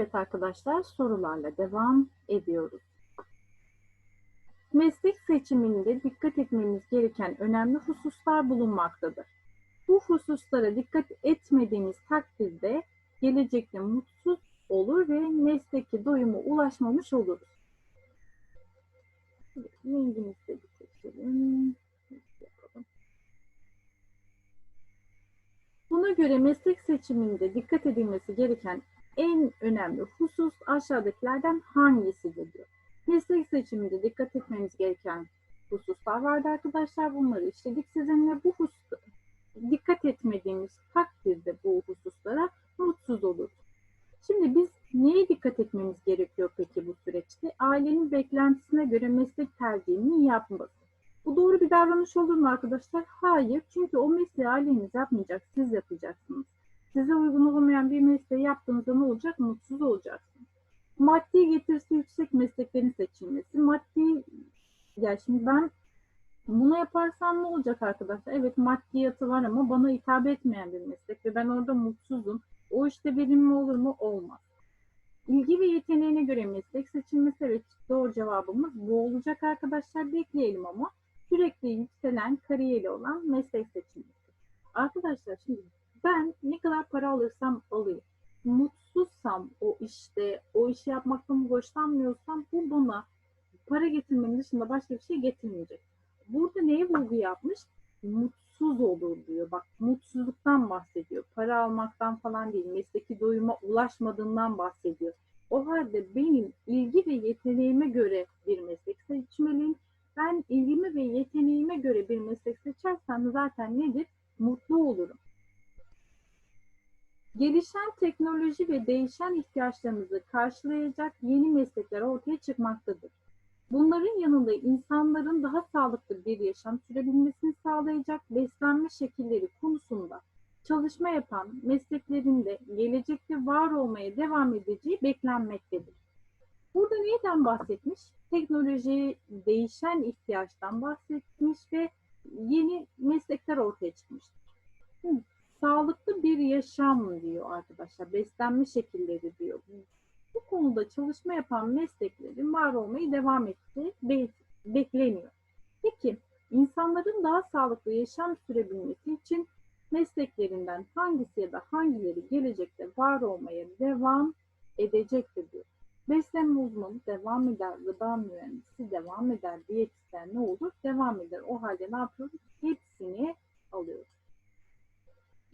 Evet arkadaşlar sorularla devam ediyoruz. Meslek seçiminde dikkat etmemiz gereken önemli hususlar bulunmaktadır. Bu hususlara dikkat etmediğimiz takdirde gelecekte mutsuz olur ve mesleki doyuma ulaşmamış oluruz. Rengimizi de bir. Buna göre meslek seçiminde dikkat edilmesi gereken en önemli husus aşağıdakilerden hangisidir diyor. Meslek seçiminde dikkat etmemiz gereken hususlar vardı arkadaşlar. Bunları işledik sizinle. Bu husus dikkat etmediğimiz takdirde bu hususlara mutsuz olur. Şimdi biz neye dikkat etmemiz gerekiyor peki bu süreçte? Ailenin beklentisine göre meslek tercihini yapması. Bu doğru bir davranış olur mu arkadaşlar? Hayır. Çünkü o mesleği aileniz yapmayacak, siz yapacaksınız. Size uygun olmayan bir mesleği yaptığınızda ne olacak? Mutsuz olacaksınız. Maddi getirisi yüksek mesleklerin seçilmesi. Maddi, ya şimdi ben bunu yaparsam ne olacak arkadaşlar? Evet maddiyatı var ama bana hitap etmeyen bir meslek ve ben orada mutsuzum. O işte verimli olur mu? Olmaz. İlgi ve yeteneğine göre meslek seçilmesi evet doğru cevabımız bu olacak arkadaşlar. Bekleyelim ama sürekli yükselen kariyeri olan meslek seçilmesi. Arkadaşlar şimdi ben ne kadar para alırsam alayım. Mutsuzsam o işte, o işi yapmaktan hoşlanmıyorsam bu bana para getirmenin dışında başka bir şey getirmeyecek. Burada neye vurgu yapmış? Mutsuz olur diyor. Bak mutsuzluktan bahsediyor. Para almaktan falan değil. Mesleki doyuma ulaşmadığından bahsediyor. O halde benim ilgi ve yeteneğime göre bir meslek seçmeliyim. Ben ilgimi ve yeteneğime göre bir meslek seçersem zaten nedir? Mutlu olurum. Gelişen teknoloji ve değişen ihtiyaçlarımızı karşılayacak yeni meslekler ortaya çıkmaktadır. Bunların yanında insanların daha sağlıklı bir yaşam sürebilmesini sağlayacak beslenme şekilleri konusunda çalışma yapan mesleklerinde gelecekte var olmaya devam edeceği beklenmektedir. Burada neyden bahsetmiş? Teknoloji, değişen ihtiyaçtan bahsetmiş ve yeni meslekler ortaya çıkmıştır. Sağlıklı bir yaşam diyor arkadaşlar. Beslenme şekilleri diyor. Bu konuda çalışma yapan mesleklerin var olmayı devam ettiği bekleniyor. Peki insanların daha sağlıklı yaşam sürebilmesi için mesleklerinden hangisi ya da hangileri gelecekte var olmaya devam edecektir diyor. Beslenme uzmanı devam eder, gıda mühendisi devam eder, diyetisyen ne olur? Devam eder. O halde ne yapıyoruz? Hepsini alıyoruz.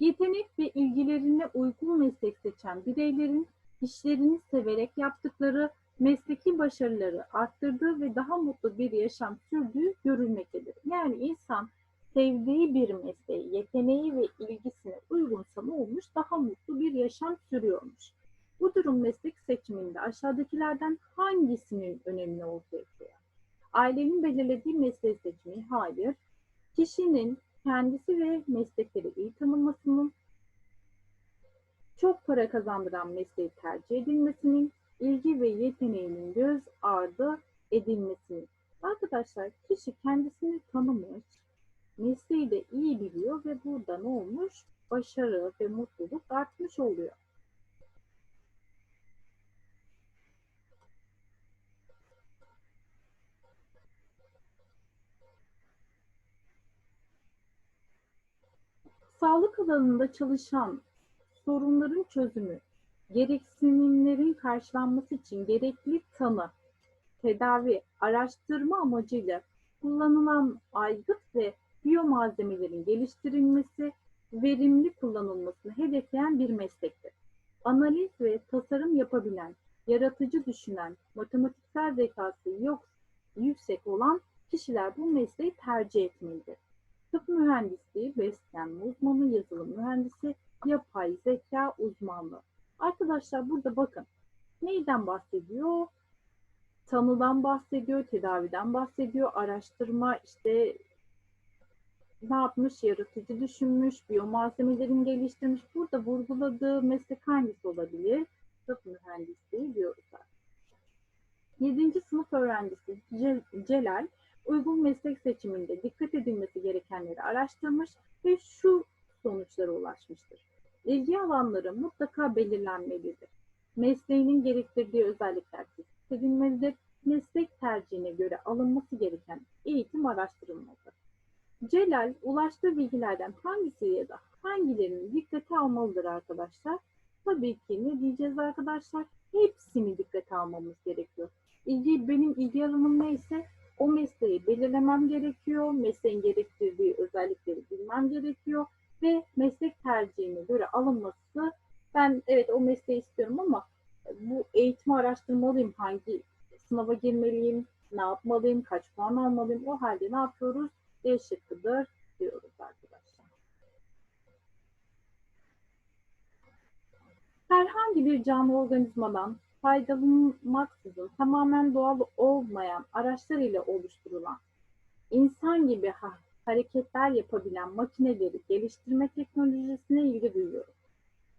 Yetenek ve ilgilerine uygun meslek seçen bireylerin işlerini severek yaptıkları mesleki başarıları arttırdığı ve daha mutlu bir yaşam sürdüğü görülmektedir. Yani insan sevdiği bir mesleği, yeteneği ve ilgisine uygunsa ne olmuş? Daha mutlu bir yaşam sürüyormuş. Bu durum meslek seçiminde aşağıdakilerden hangisinin önemli ortaya koyar? Ailenin belirlediği meslek seçimi hayır. Kişinin kendisi ve meslekleri iyi tanımasının, çok para kazandıran mesleği tercih edilmesinin, ilgi ve yeteneğinin göz ardı edilmesinin. Arkadaşlar kişi kendisini tanımış, mesleği de iyi biliyor ve burada ne olmuş? Başarı ve mutluluk artmış oluyor. Sağlık alanında çalışan sorunların çözümü, gereksinimlerin karşılanması için gerekli tanı, tedavi, araştırma amacıyla kullanılan aygıt ve biyomalzemelerin geliştirilmesi, verimli kullanılmasını hedefleyen bir meslektir. Analiz ve tasarım yapabilen, yaratıcı düşünen, matematiksel zekası yok, yüksek olan kişiler bu mesleği tercih etmelidir. Tıp mühendisliği, beslenme uzmanı, yazılım mühendisi, yapay zeka uzmanlığı. Arkadaşlar burada bakın neyden bahsediyor? Tanıdan bahsediyor, tedaviden bahsediyor, araştırma işte ne yapmış, yaratıcı düşünmüş, biyomalzemelerini geliştirmiş. Burada vurguladığı meslek hangisi olabilir? Tıp mühendisliği diyoruz. 7. sınıf öğrencisi Celal, uygun meslek seçiminde dikkat edilmesi gerekenleri araştırmış ve şu sonuçlara ulaşmıştır. İlgi alanları mutlaka belirlenmelidir. mesleğinin gerektirdiği özellikler tespit edilmelidir. Meslek tercihine göre alınması gereken eğitim araştırılmalıdır. Celal ulaştığı bilgilerden hangisi ya da hangilerini dikkate almalıdır arkadaşlar? Tabii ki ne diyeceğiz arkadaşlar? Hepsini dikkate almamız gerekiyor. İlgi, benim ilgi alanım neyse o mesleği belirlemem gerekiyor. Mesleğin gerektirdiği özellikleri bilmem gerekiyor. Ve meslek tercihine göre alınması ben evet o mesleği istiyorum ama bu eğitimi araştırmalıyım. Hangi sınava girmeliyim, ne yapmalıyım, kaç puan almalıyım. O halde ne yapıyoruz? D şıkkıdır diyoruz arkadaşlar. Herhangi bir canlı organizmadan faydalanmaksızın tamamen doğal olmayan araçlar ile oluşturulan insan gibi ha- hareketler yapabilen makineleri geliştirme teknolojisine ilgi duyuyorum.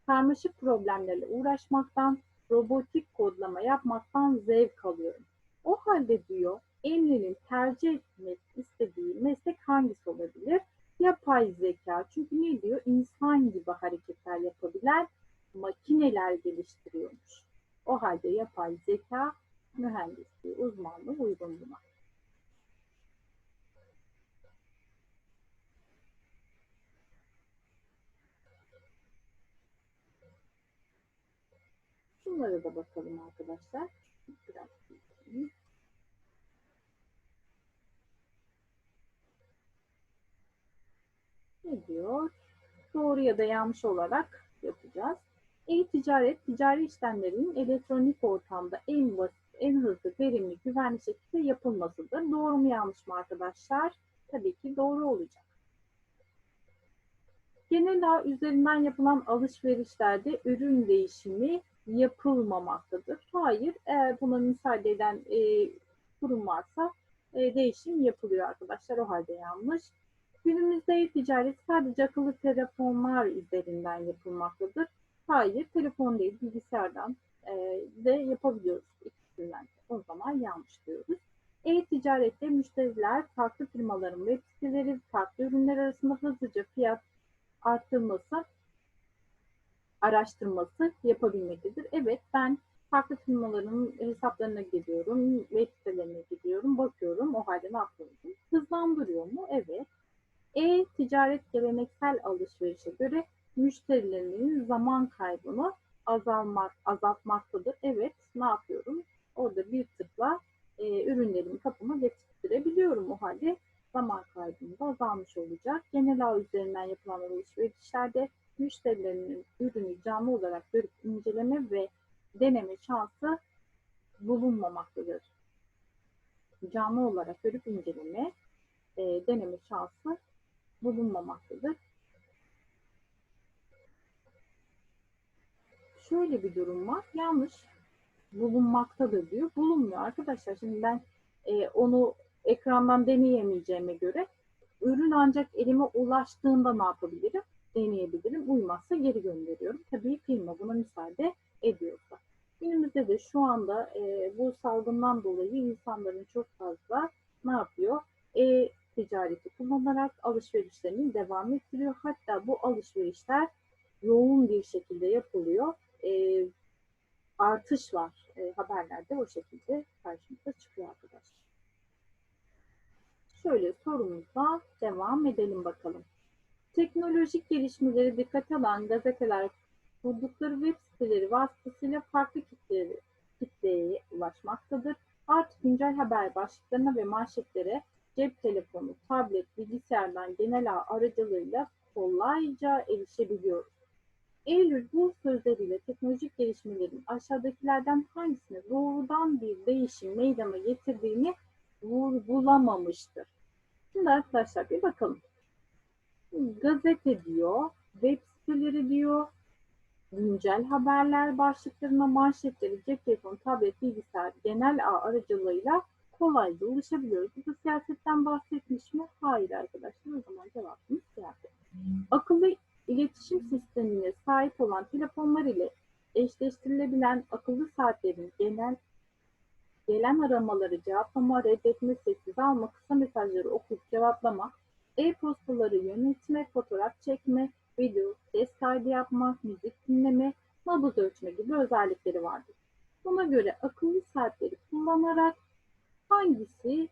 Karmaşık problemlerle uğraşmaktan, robotik kodlama yapmaktan zevk alıyorum. O halde diyor, Emre'nin tercih etmek istediği meslek hangisi olabilir? Yapay zeka. Çünkü ne diyor? İnsan gibi hareketler yapabilen makineler geliştiriyormuş. O halde yapay zeka mühendisliği uzmanlığı uygun buna. Şunlara da bakalım arkadaşlar. Biraz. Ne diyor? Doğru ya da yanlış olarak yapacağız. E-ticaret, ticari işlemlerin elektronik ortamda en basit, en hızlı, verimli, güvenli şekilde yapılmasıdır. Doğru mu yanlış mı arkadaşlar? Tabii ki doğru olacak. Genel ağ üzerinden yapılan alışverişlerde ürün değişimi yapılmamaktadır. Hayır, eğer buna müsaade eden e, kurum varsa e, değişim yapılıyor arkadaşlar. O halde yanlış. Günümüzde ticaret sadece akıllı telefonlar üzerinden yapılmaktadır. Hayır, telefon değil, bilgisayardan e, de yapabiliyoruz ikisinden. de. O zaman yanlış diyoruz. E-ticarette müşteriler farklı firmaların web siteleri, farklı ürünler arasında hızlıca fiyat arttırması, araştırması yapabilmektedir. Evet, ben farklı firmaların hesaplarına gidiyorum, web sitelerine gidiyorum, bakıyorum. O halde ne yapıyorum? Hızlandırıyor mu? Evet. E-ticaret geleneksel alışverişe göre müşterilerinin zaman kaybını azalmak, azaltmaktadır. Evet, ne yapıyorum? Orada bir tıkla e, ürünlerimi kapıma getirebiliyorum. O halde zaman kaybım da azalmış olacak. Genel ağ üzerinden yapılan alışverişlerde müşterilerinin ürünü canlı olarak görüp inceleme ve deneme şansı bulunmamaktadır. Canlı olarak görüp inceleme, e, deneme şansı bulunmamaktadır. Şöyle bir durum var. Yanlış bulunmaktadır diyor. Bulunmuyor arkadaşlar. Şimdi ben e, onu ekrandan deneyemeyeceğime göre ürün ancak elime ulaştığında ne yapabilirim? Deneyebilirim. Uymazsa geri gönderiyorum. Tabii firma buna müsaade ediyorsa. Günümüzde de şu anda e, bu salgından dolayı insanların çok fazla ne yapıyor? E, ticareti kullanarak alışverişlerini devam ettiriyor. Hatta bu alışverişler yoğun bir şekilde yapılıyor. E, artış var e, haberlerde o şekilde karşımıza çıkıyor arkadaşlar. Şöyle sorumuza devam edelim bakalım. Teknolojik gelişmeleri dikkate alan gazeteler kurdukları web siteleri vasıtasıyla farklı kitleleri, kitleye ulaşmaktadır. Artık güncel haber başlıklarına ve manşetlere cep telefonu, tablet, bilgisayardan genel ağ aracılığıyla kolayca erişebiliyoruz. Eylül bu sözleriyle teknolojik gelişmelerin aşağıdakilerden hangisine doğrudan bir değişim meydana getirdiğini vurgulamamıştır. Şimdi arkadaşlar bir bakalım. Gazete diyor, web siteleri diyor, güncel haberler başlıklarına manşetleri, cep telefonu, tablet, bilgisayar, genel ağ aracılığıyla kolayca ulaşabiliyoruz. Bu siyasetten bahsetmiş mi? Hayır arkadaşlar. O zaman cevabımız siyaset. Akıllı iletişim sistemine sahip olan telefonlar ile eşleştirilebilen akıllı saatlerin genel gelen aramaları cevaplama, reddetme, sessiz alma, kısa mesajları okuyup cevaplama, e-postaları yönetme, fotoğraf çekme, video, ses kaydı yapma, müzik dinleme, nabız ölçme gibi özellikleri vardır. Buna göre akıllı saatleri kullanarak hangisi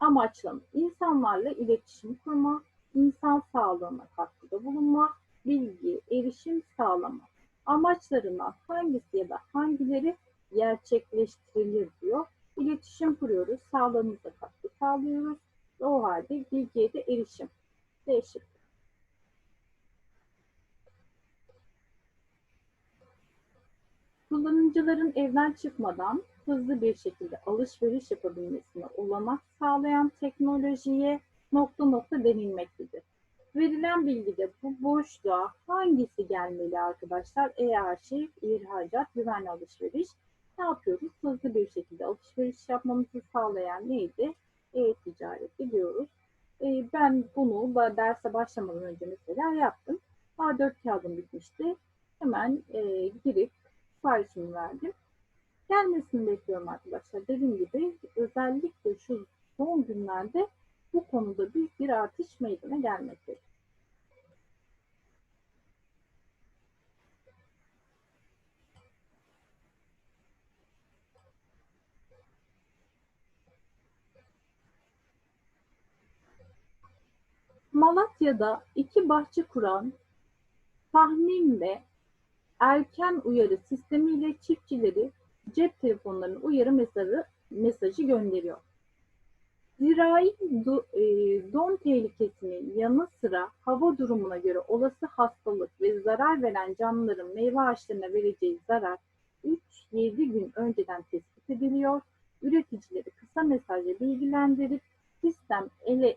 amaçlanır? İnsanlarla iletişim kurma, insan sağlığına katkıda bulunma, bilgi, erişim sağlama. Amaçlarından hangisi ya da hangileri gerçekleştirilir diyor. İletişim kuruyoruz, sağlığımıza katkı sağlıyoruz. O halde bilgiye de erişim. Değişik. Kullanıcıların evden çıkmadan hızlı bir şekilde alışveriş yapabilmesine olanak sağlayan teknolojiye nokta nokta denilmektedir. Verilen bilgide bu boşluğa hangisi gelmeli arkadaşlar? E-arşiv, ihracat, güvenli alışveriş. Ne yapıyoruz? Hızlı bir şekilde alışveriş yapmamızı sağlayan neydi? E-ticaret diyoruz. E, ben bunu derse başlamadan önce mesela yaptım. A4 kağıdım bitmişti. Hemen e, girip siparişimi verdim. Gelmesini bekliyorum arkadaşlar. Dediğim gibi özellikle şu son günlerde bu konuda büyük bir artış meydana gelmektedir. Malatya'da iki bahçe kuran tahmin ve erken uyarı sistemiyle çiftçileri cep telefonlarının uyarı mesajı, mesajı gönderiyor. Zirai do, e, don tehlikesinin yanı sıra hava durumuna göre olası hastalık ve zarar veren canlıların meyve ağaçlarına vereceği zarar 3-7 gün önceden tespit ediliyor. Üreticileri kısa mesajla bilgilendirip sistem ele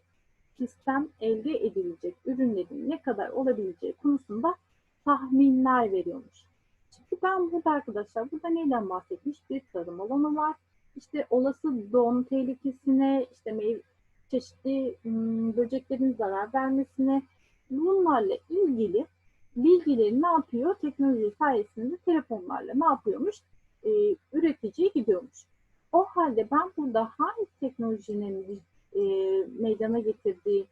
sistem elde edilecek ürünlerin ne kadar olabileceği konusunda tahminler veriyormuş. Şimdi ben burada arkadaşlar, burada neyden bahsetmiş? Bir tarım alanı var. İşte olası don tehlikesine, işte meyve, çeşitli ım, böceklerin zarar vermesine, bunlarla ilgili bilgileri ne yapıyor? Teknoloji sayesinde telefonlarla ne yapıyormuş? Ee, üreticiye gidiyormuş. O halde ben burada hangi teknolojinin e, meydana getirdiği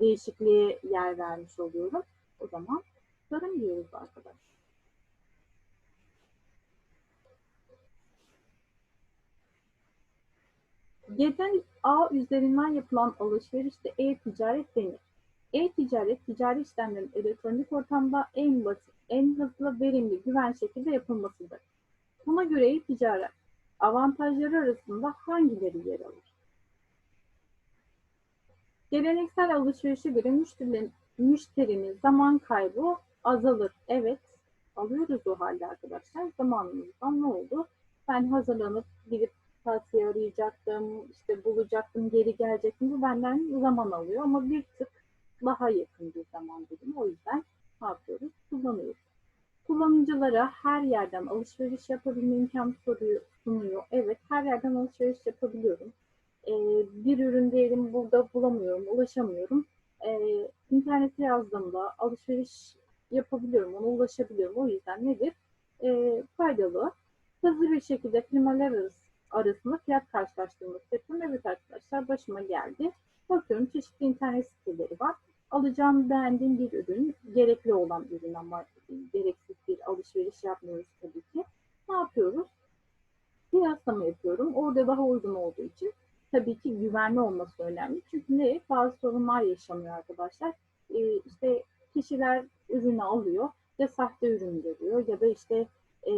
değişikliğe yer vermiş oluyorum? O zaman tarım diyoruz arkadaşlar. Genel ağ üzerinden yapılan alışverişte e-ticaret denir. E-ticaret, ticari işlemlerin elektronik ortamda en basit, en hızlı, verimli, güven şekilde yapılmasıdır. Buna göre e-ticaret avantajları arasında hangileri yer alır? Geleneksel alışverişe göre müşterinin, müşterinin zaman kaybı azalır. Evet, alıyoruz o halde arkadaşlar. Zamanımızdan ne oldu? Ben hazırlanıp gidip tavsiye arayacaktım, işte bulacaktım, geri gelecektim. Bu benden zaman alıyor ama bir tık daha yakın bir zaman dilimi. O yüzden ne yapıyoruz? Kullanıyoruz. Kullanıcılara her yerden alışveriş yapabilme imkanı sunuyor. Evet, her yerden alışveriş yapabiliyorum. Ee, bir ürün diyelim burada bulamıyorum, ulaşamıyorum. Ee, internete yazdığımda alışveriş yapabiliyorum, ona ulaşabiliyorum. O yüzden nedir? Ee, faydalı. Hızlı bir şekilde firmalar arası, arasında fiyat karşılaştırması yapıyorum. Evet arkadaşlar başıma geldi. Bakıyorum çeşitli internet siteleri var. Alacağım beğendiğim bir ürün, gerekli olan ürün ama gereksiz bir alışveriş yapmıyoruz tabii ki. Ne yapıyoruz? Kıyaslama yapıyorum. Orada daha uygun olduğu için tabii ki güvenli olması önemli. Çünkü ne? Bazı sorunlar yaşanıyor arkadaşlar. Ee, işte kişiler ürünü alıyor ya sahte ürün görüyor ya da işte e,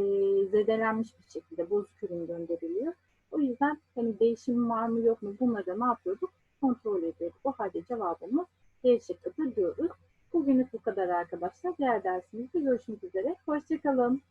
zedelenmiş bir şekilde bozuk ürün gönderiliyor. O yüzden hani değişim var mı yok mu bunları ne yapıyorduk? Kontrol ediyorduk. O halde cevabımız D şıkkıdır diyoruz. Bugünlük bu kadar arkadaşlar. Diğer dersimizde görüşmek üzere. Hoşçakalın.